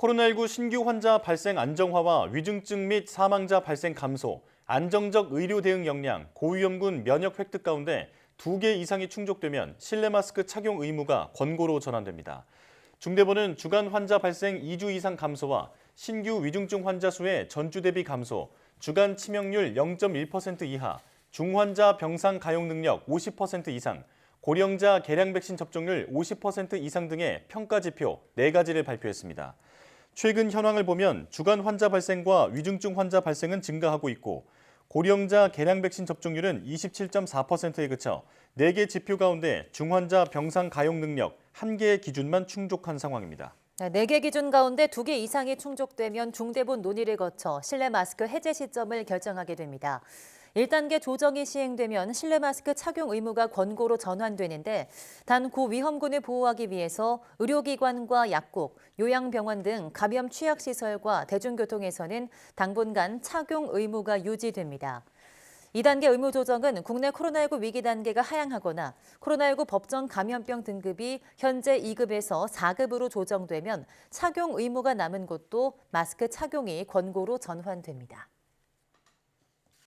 코로나19 신규 환자 발생 안정화와 위중증 및 사망자 발생 감소, 안정적 의료 대응 역량, 고위험군 면역 획득 가운데 두 개 이상이 충족되면 실내 마스크 착용 의무가 권고로 전환됩니다. 중대본은 주간 환자 발생 2주 이상 감소와 신규 위중증 환자 수의 전주 대비 감소, 주간 치명률 0.1% 이하, 중환자 병상 가용 능력 50% 이상, 고령자 개량 백신 접종률 50% 이상 등의 평가 지표 4가지를 발표했습니다. 최근 현황을 보면 주간 환자 발생과 위중증 환자 발생은 증가하고 있고 고령자 개량 백신 접종률은 27.4%에 그쳐 4개 지표 가운데 중환자 병상 가용 능력 1개의 기준만 충족한 상황입니다. 네개 기준 가운데 두개 이상이 충족되면 중대본 논의를 거쳐 실내 마스크 해제 시점을 결정하게 됩니다. 1단계 조정이 시행되면 실내 마스크 착용 의무가 권고로 전환되는데 단 고위험군을 보호하기 위해서 의료기관과 약국, 요양병원 등 감염 취약시설과 대중교통에서는 당분간 착용 의무가 유지됩니다. 2단계 의무 조정은 국내 코로나19 위기 단계가 하향하거나 코로나19 법정 감염병 등급이 현재 2급에서 4급으로 조정되면 착용 의무가 남은 곳도 마스크 착용이 권고로 전환됩니다.